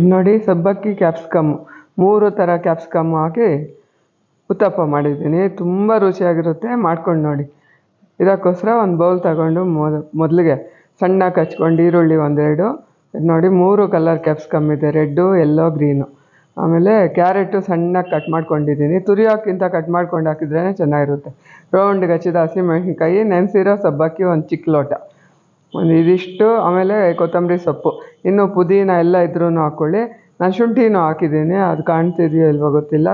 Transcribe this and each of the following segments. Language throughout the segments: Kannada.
ಇದು ನೋಡಿ ಸಬ್ಬಕ್ಕಿ ಕ್ಯಾಪ್ಸಿಕಮ್ ಮೂರು ಥರ ಕ್ಯಾಪ್ಸಿಕಮ್ ಹಾಕಿ ಉತ್ತಪ್ಪ ಮಾಡಿದ್ದೀನಿ. ತುಂಬ ರುಚಿಯಾಗಿರುತ್ತೆ. ಮಾಡ್ಕೊಂಡು ನೋಡಿ. ಇದಕ್ಕೋಸ್ಕರ ಒಂದು ಬೌಲ್ ತಗೊಂಡು ಮೊದ ಮೊದಲಿಗೆ ಸಣ್ಣ ಕಚ್ಕೊಂಡು ಈರುಳ್ಳಿ ಒಂದೆರಡು. ನೋಡಿ ಮೂರು ಕಲರ್ ಕ್ಯಾಪ್ಸಿಕಮ್ ಇದೆ. ರೆಡ್ಡು ಎಲ್ಲೋ ಗ್ರೀನು ಆಮೇಲೆ ಕ್ಯಾರೆಟು ಸಣ್ಣಗೆ ಕಟ್ ಮಾಡ್ಕೊಂಡಿದ್ದೀನಿ. ತುರಿಯೋಕ್ಕಿಂತ ಕಟ್ ಮಾಡ್ಕೊಂಡು ಹಾಕಿದ್ರೇ ಚೆನ್ನಾಗಿರುತ್ತೆ. ರೌಂಡ್ ಹಚ್ಚಿದ ಹಸಿಮೆಣ್ಸಿನ್ಕಾಯಿ ನೆನೆಸಿರೋ ಸಬ್ಬಕ್ಕಿ ಒಂದು ಚಿಕ್ಕ ಲೋಟ. ಒಂದು ಇದಿಷ್ಟು, ಆಮೇಲೆ ಕೊತ್ತಂಬರಿ ಸೊಪ್ಪು. ಇನ್ನು ಪುದೀನ ಎಲ್ಲ ಇದ್ರೂ ಹಾಕ್ಕೊಳ್ಳಿ ನಾನು ಶುಂಠಿನೂ ಹಾಕಿದ್ದೀನಿ, ಅದು ಕಾಣ್ತಿದೆಯೋ ಇಲ್ವೋ ಗೊತ್ತಿಲ್ಲ.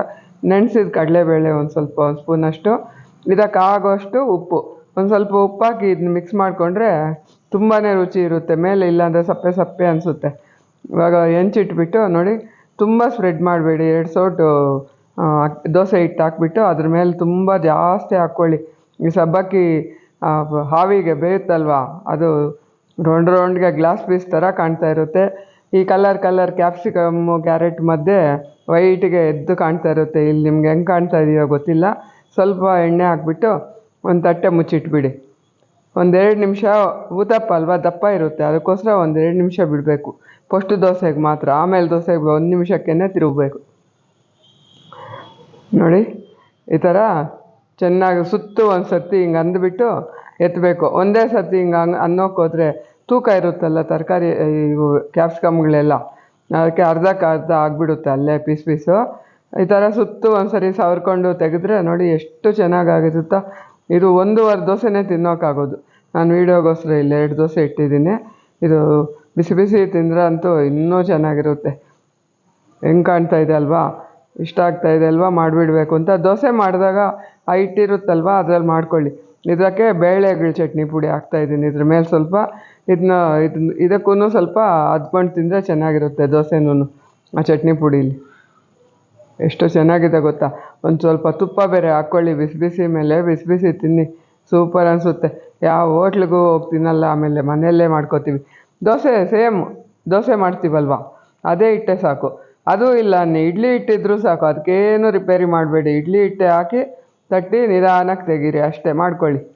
ನೆನೆಸಿದ ಕಡಲೆಬೇಳೆ ಒಂದು ಸ್ವಲ್ಪ ಒಂದು ಸ್ಪೂನಷ್ಟು ಇದಕ್ಕಾಗೋಷ್ಟು ಉಪ್ಪು. ಒಂದು ಸ್ವಲ್ಪ ಉಪ್ಪಾಕಿ ಇದನ್ನ ಮಿಕ್ಸ್ ಮಾಡಿಕೊಂಡ್ರೆ ತುಂಬಾ ರುಚಿ ಇರುತ್ತೆ. ಮೇಲೆ ಇಲ್ಲಾಂದರೆ ಸಪ್ಪೆ ಸಪ್ಪೆ ಅನಿಸುತ್ತೆ. ಇವಾಗ ಹೆಂಚಿಟ್ಬಿಟ್ಟು ನೋಡಿ, ತುಂಬ ಸ್ಪ್ರೆಡ್ ಮಾಡಬೇಡಿ. ಎರಡು ಸೌಟು ದೋಸೆ ಹಿಟ್ಟು ಹಾಕ್ಬಿಟ್ಟು ಅದ್ರ ಮೇಲೆ ತುಂಬ ಜಾಸ್ತಿ ಹಾಕ್ಕೊಳ್ಳಿ ಈ ಸಬ್ಬಕ್ಕಿ ಹಾವಿಗೆ ಬೇಯುತ್ತಲ್ವಾ? ಅದು ರೌಂಡ್ ರೌಂಡ್ಗೆ ಗ್ಲಾಸ್ ಪೀಸ್ ಥರ ಕಾಣ್ತಾ ಇರುತ್ತೆ. ಈ ಕಲರ್ ಕಲರ್ ಕ್ಯಾಪ್ಸಿಕಮ್ಮು ಕ್ಯಾರೆಟ್ ಮಧ್ಯೆ ವೈಟ್ಗೆ ಎದ್ದು ಕಾಣ್ತಾ ಇರುತ್ತೆ. ಇಲ್ಲಿ ನಿಮ್ಗೆ ಹೆಂಗೆ ಕಾಣ್ತಾ ಇದೆಯೋ ಗೊತ್ತಿಲ್ಲ. ಸ್ವಲ್ಪ ಎಣ್ಣೆ ಹಾಕ್ಬಿಟ್ಟು ಒಂದು ತಟ್ಟೆ ಮುಚ್ಚಿಟ್ಬಿಡಿ. ಒಂದೆರಡು ನಿಮಿಷ ಊತಪ್ಪ ಅಲ್ವಾ? ದಪ್ಪ ಇರುತ್ತೆ. ಅದಕ್ಕೋಸ್ಕರ ಒಂದೆರಡು ನಿಮಿಷ ಬಿಡಬೇಕು. ಫಸ್ಟ್ ದೋಸೆಗೆ ಮಾತ್ರ. ಆಮೇಲೆ ದೋಸೆಗೆ ಒಂದು ನಿಮಿಷಕ್ಕೇ ತಿರುಗಬೇಕು. ನೋಡಿ, ಈ ಥರ ಚೆನ್ನಾಗಿ ಸುತ್ತು ಒಂದು ಸರ್ತಿ ಹಿಂಗೆ ಅಂದ್ಬಿಟ್ಟು ಎತ್ತಬೇಕು ಒಂದೇ ಸರ್ತಿ ಹಿಂಗೆ ಅನ್ನೋಕೆ ಹೋದರೆ ತೂಕ ಇರುತ್ತಲ್ಲ ತರಕಾರಿ ಇವು ಕ್ಯಾಪ್ಸಿಕಮ್ಗಳೆಲ್ಲ. ಅದಕ್ಕೆ ಅರ್ಧಕ್ಕೆ ಅರ್ಧ ಆಗಿಬಿಡುತ್ತೆ ಅಲ್ಲೇ ಪೀಸ್ ಪೀಸು. ಈ ಥರ ಸುತ್ತು ಒಂದು ಸರಿ ಸವರ್ಕೊಂಡು ತೆಗೆದ್ರೆ ನೋಡಿ ಎಷ್ಟು ಚೆನ್ನಾಗಾಗಿರುತ್ತೋ ಇದು ಒಂದೂವರೆ ದೋಸೆನೇ ತಿನ್ನೋಕ್ಕಾಗೋದು ನಾನು ವೀಡಿಯೋಗೋಸ್ಕರ ಇಲ್ಲ ಎರಡು ದೋಸೆ ಇಟ್ಟಿದ್ದೀನಿ. ಇದು ಬಿಸಿ ಬಿಸಿ ತಿಂದ್ರೆ ಅಂತೂ ಇನ್ನೂ ಚೆನ್ನಾಗಿರುತ್ತೆ. ಹೆಂಗೆ ಕಾಣ್ತಾ ಇದೆ ಅಲ್ವಾ? ಇಷ್ಟ ಆಗ್ತಾ ಇದೆ ಅಲ್ವಾ? ಮಾಡಿಬಿಡ್ಬೇಕು ಅಂತ. ದೋಸೆ ಮಾಡಿದಾಗ ಆ ಹಿಟ್ಟಿರುತ್ತಲ್ವಾ? ಅದ್ರಲ್ಲಿ ಮಾಡ್ಕೊಳ್ಳಿ. ಇದಕ್ಕೆ ಬೇಳೆಗಳ ಚಟ್ನಿ ಪುಡಿ ಹಾಕ್ತಾ ಇದ್ದೀನಿ. ಇದ್ರ ಮೇಲೆ ಸ್ವಲ್ಪ ಇದನ್ನ ಇದನ್ನ ಇದಕ್ಕೂ ಸ್ವಲ್ಪ ಅದ್ಕೊಂಡು ತಿಂದರೆ ಚೆನ್ನಾಗಿರುತ್ತೆ ದೋಸೆನೂ. ಆ ಚಟ್ನಿ ಪುಡೀಲಿ. ಎಷ್ಟು ಚೆನ್ನಾಗಿದೆ ಗೊತ್ತಾ? ಒಂದು ಸ್ವಲ್ಪ ತುಪ್ಪ ಬೇರೆ ಹಾಕ್ಕೊಳ್ಳಿ. ಬಿಸಿ ಬಿಸಿ ಮೇಲೆ ಬಿಸಿ ಬಿಸಿ ತಿನ್ನಿ. ಸೂಪರ್ ಅನಿಸುತ್ತೆ. ಯಾವ ಹೋಟ್ಲಿಗೂ ಹೋಗಿ ತಿನ್ನಲ್ಲ, ಆಮೇಲೆ ಮನೆಯಲ್ಲೇ ಮಾಡ್ಕೋತೀವಿ. ದೋಸೆ ಸೇಮ್, ದೋಸೆ ಮಾಡ್ತೀವಲ್ವಾ? ಅದೇ ಇಟ್ಟೆ ಸಾಕು. ಅದು ಇಲ್ಲ, ನೀ ಇಡ್ಲಿ ಇಟ್ಟಿದ್ರು ಸಾಕು, ಅದಕ್ಕೇನು ರಿಪೇರಿ ಮಾಡಬೇಡಿ. ಇಡ್ಲಿ ಹಿಟ್ಟೆ ಹಾಕಿ, ತಟ್ಟಿ ನಿಧಾನಕ್ಕೆ ತೆಗೀರಿ, ಅಷ್ಟೇ, ಮಾಡ್ಕೊಳ್ಳಿ.